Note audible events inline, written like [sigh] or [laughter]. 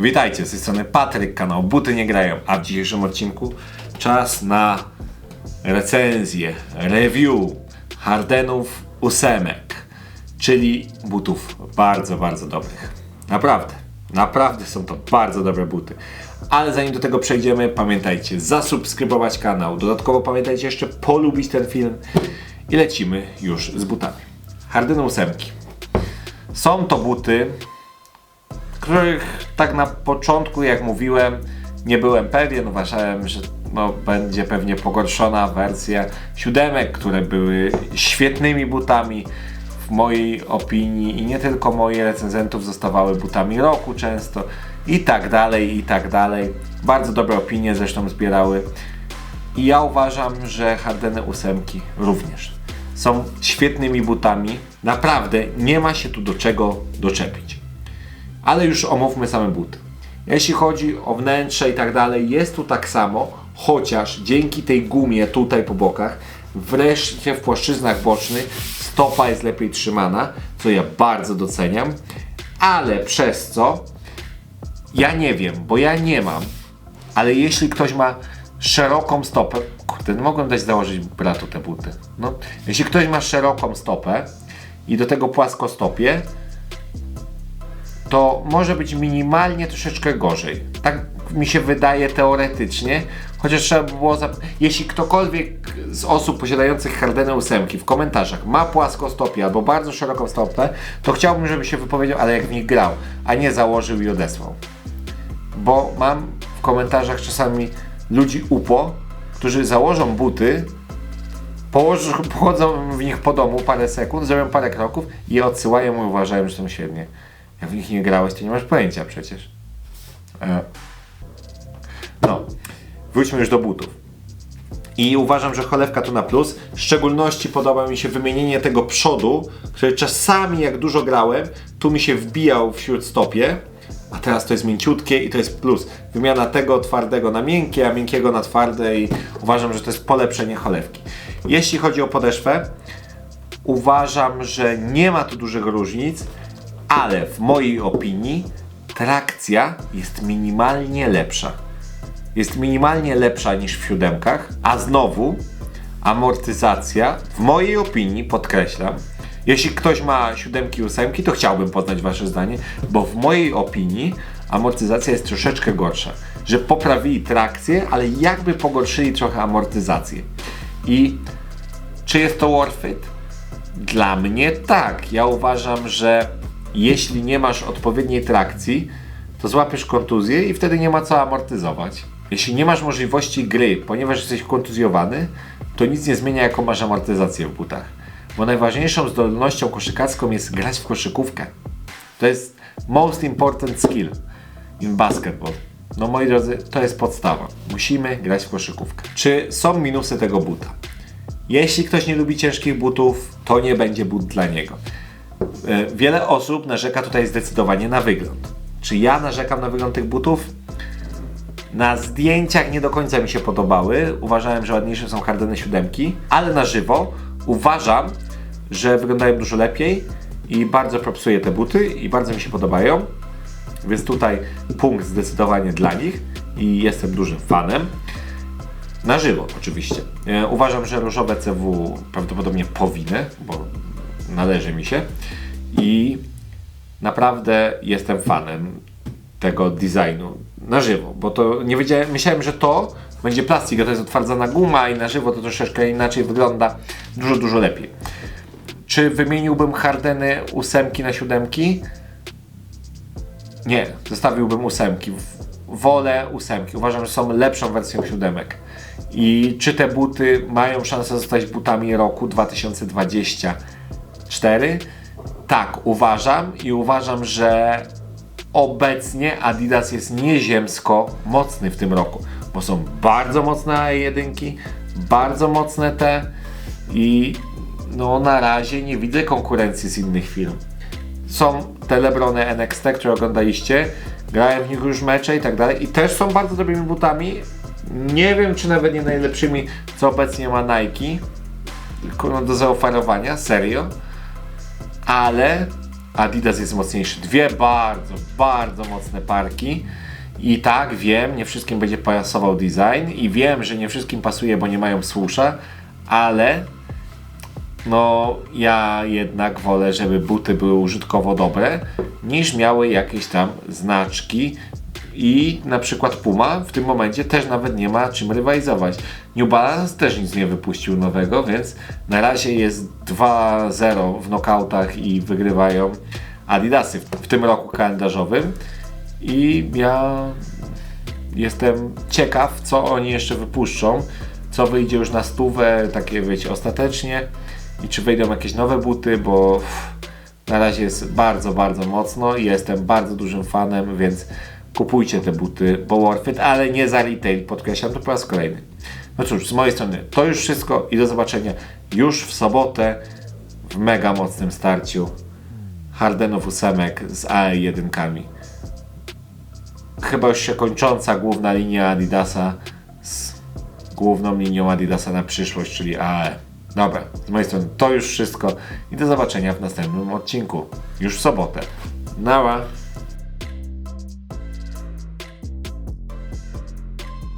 Witajcie, z tej strony Patryk, kanał Buty Nie Grają, a w dzisiejszym odcinku czas na recenzję, review Hardenów ósemek, czyli butów bardzo, bardzo dobrych. Naprawdę, naprawdę są to bardzo dobre buty. Ale zanim do tego przejdziemy, pamiętajcie zasubskrybować kanał, dodatkowo pamiętajcie jeszcze polubić ten film i lecimy już z butami. Hardeny ósemki. Są to buty, których tak na początku, jak mówiłem, nie byłem pewien. Uważałem, że no, będzie pewnie pogorszona wersja siódemek, które były świetnymi butami. W mojej opinii i nie tylko moich recenzentów zostawały butami roku często i tak dalej, i tak dalej. Bardzo dobre opinie zresztą zbierały. I ja uważam, że Hardeny ósemki również są świetnymi butami. Naprawdę nie ma się tu do czego doczepić. Ale już omówmy same buty. Jeśli chodzi o wnętrze i tak dalej, jest tu tak samo, chociaż dzięki tej gumie tutaj po bokach, wreszcie w płaszczyznach bocznych stopa jest lepiej trzymana, co ja bardzo doceniam, ale przez co ja nie wiem, bo ja nie mam, ale jeśli ktoś ma szeroką stopę, kurde, nie mogłem dać założyć bratu te buty. No, jeśli ktoś ma szeroką stopę i do tego płaskostopie, to może być minimalnie troszeczkę gorzej. Tak mi się wydaje teoretycznie, chociaż trzeba by było. Zap... Jeśli ktokolwiek z osób posiadających Hardeny ósemki w komentarzach ma płaskostopie albo bardzo szeroką stopę, to chciałbym, żeby się wypowiedział, ale jak w nich grał, a nie założył i odesłał. Bo mam w komentarzach czasami ludzi upo, którzy założą buty, położą, [laughs] pochodzą w nich po domu parę sekund, zrobią parę kroków i odsyłają i uważają, że są świetnie. Jak w nich nie grałeś, to nie masz pojęcia przecież. E. No, wróćmy już do butów. I uważam, że cholewka tu na plus. W szczególności podoba mi się wymienienie tego przodu, który czasami jak dużo grałem, tu mi się wbijał w śródstopie, a teraz to jest mięciutkie i to jest plus. Wymiana tego twardego na miękkie, a miękkiego na twarde i uważam, że to jest polepszenie cholewki. Jeśli chodzi o podeszwę, uważam, że nie ma tu dużych różnic, ale w mojej opinii trakcja jest minimalnie lepsza. Jest minimalnie lepsza niż w siódemkach, a znowu amortyzacja, w mojej opinii, podkreślam, jeśli ktoś ma siódemki, ósemki, to chciałbym poznać Wasze zdanie, bo w mojej opinii amortyzacja jest troszeczkę gorsza. Że poprawili trakcję, ale jakby pogorszyli trochę amortyzację. I czy jest to worth it? Dla mnie tak. Ja uważam, że jeśli nie masz odpowiedniej trakcji, to złapiesz kontuzję i wtedy nie ma co amortyzować. Jeśli nie masz możliwości gry, ponieważ jesteś kontuzjowany, to nic nie zmienia, jaką masz amortyzację w butach. Bo najważniejszą zdolnością koszykarską jest grać w koszykówkę. To jest most important skill in basketball. No moi drodzy, to jest podstawa. Musimy grać w koszykówkę. Czy są minusy tego buta? Jeśli ktoś nie lubi ciężkich butów, to nie będzie but dla niego. E, wiele osób narzeka tutaj zdecydowanie na wygląd. Czy ja narzekam na wygląd tych butów? Na zdjęciach nie do końca mi się podobały. Uważałem, że ładniejsze są Hardeny siódemki, ale na żywo uważam, że wyglądają dużo lepiej i bardzo propsuję te buty i bardzo mi się podobają. Więc tutaj punkt zdecydowanie dla nich i jestem dużym fanem. Na żywo oczywiście. E, uważam, że różowe CW prawdopodobnie powinny, bo należy mi się i naprawdę jestem fanem tego designu na żywo, bo to nie wiedziałem, myślałem, że to będzie plastik, a to jest otwardzana guma i na żywo to troszeczkę inaczej wygląda, dużo, dużo lepiej. Czy wymieniłbym Hardeny ósemki na siódemki? Nie, zostawiłbym ósemki. Wolę ósemki. Uważam, że są lepszą wersją siódemek. I czy te buty mają szansę zostać butami roku 2024? Tak, uważam i uważam, że obecnie Adidas jest nieziemsko mocny w tym roku, bo są bardzo mocne A1, bardzo mocne te i no na razie nie widzę konkurencji z innych firm. Są te Lebrony NXT, które oglądaliście, grałem w nich już mecze i tak dalej i też są bardzo dobrymi butami. Nie wiem, czy nawet nie najlepszymi, co obecnie ma Nike, tylko no do zaoferowania, serio. Ale Adidas jest mocniejszy. Dwie bardzo, bardzo mocne parki. I tak, wiem, nie wszystkim będzie pasował design i wiem, że nie wszystkim pasuje, bo nie mają słusza, ale no ja jednak wolę, żeby buty były użytkowo dobre, niż miały jakieś tam znaczki i na przykład Puma w tym momencie też nawet nie ma czym rywalizować. New Balance też nic nie wypuścił nowego, więc na razie jest 2-0 w knockoutach i wygrywają Adidasy w, tym roku kalendarzowym i ja jestem ciekaw, co oni jeszcze wypuszczą, co wyjdzie już na stówę, takie wiecie, ostatecznie i czy wyjdą jakieś nowe buty, bo na razie jest bardzo, bardzo mocno i jestem bardzo dużym fanem, więc kupujcie te buty, bo worth it, ale nie za retail, podkreślam to po raz kolejny. No cóż, z mojej strony to już wszystko i do zobaczenia już w sobotę w mega mocnym starciu Hardenów ósemek z AE1. Chyba już się kończąca główna linia Adidasa z główną linią Adidasa na przyszłość, czyli AE. Dobra, z mojej strony to już wszystko i do zobaczenia w następnym odcinku. Już w sobotę. Nara!